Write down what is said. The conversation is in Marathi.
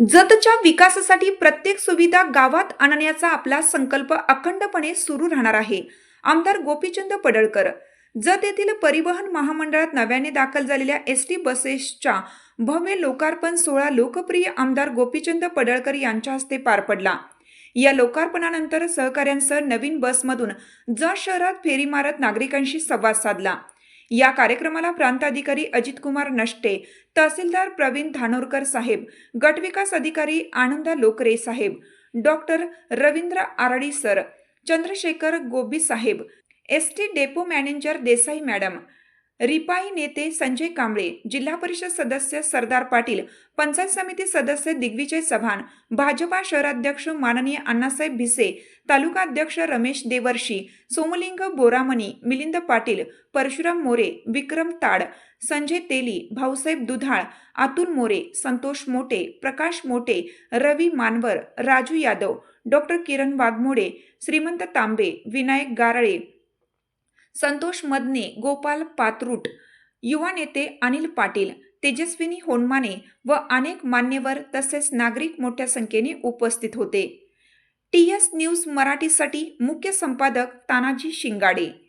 जतच्या विकासासाठी प्रत्येक सुविधा गावात आणण्याचा आपला संकल्प अखंडपणे सुरू राहणार आहे. आमदार गोपीचंद पडळकर. जत येथील परिवहन महामंडळात नव्याने दाखल झालेल्या एस टी बसेसच्या भव्य लोकार्पण सोहळा लोकप्रिय आमदार गोपीचंद पडळकर यांच्या हस्ते पार पडला. या लोकार्पणानंतर सहकाऱ्यांसह नवीन बसमधून जत शहरात फेरी मारत नागरिकांशी संवाद साधला. या कार्यक्रमाला प्रांताधिकारी अजित कुमार नष्टे तहसीलदार प्रवीण धानोरकर साहेब गटविकास अधिकारी आनंद लोकरे साहेब डॉक्टर रवींद्र आराडी सर चंद्रशेखर गोबी साहेब S T depot manager Desai madam RPI नेते संजय कांबळे जिल्हा परिषद सदस्य सरदार पाटील पंचायत समिती सदस्य दिग्विजय चव्हाण भाजपा शहराध्यक्ष माननीय अण्णासाहेब भिसे तालुका अध्यक्ष रमेश देवर्षी सोमलिंग बोरामणी मिलिंद पाटील परशुराम मोरे विक्रम ताड संजय तेली भाऊसाहेब दुधाळ अतुल मोरे संतोष मोटे प्रकाश मोटे रवी मानवर राजू यादव डॉक्टर किरण वाघमोडे श्रीमंत तांबे विनायक गारळे संतोष मदने गोपाल पात्रूट युवा नेते अनिल पाटील तेजस्विनी होनमाने व अनेक मान्यवर तसेच नागरिक मोठ्या संख्येने उपस्थित होते. टी एस न्यूज मराठीसाठी मुख्य संपादक तानाजी शिंगाडे.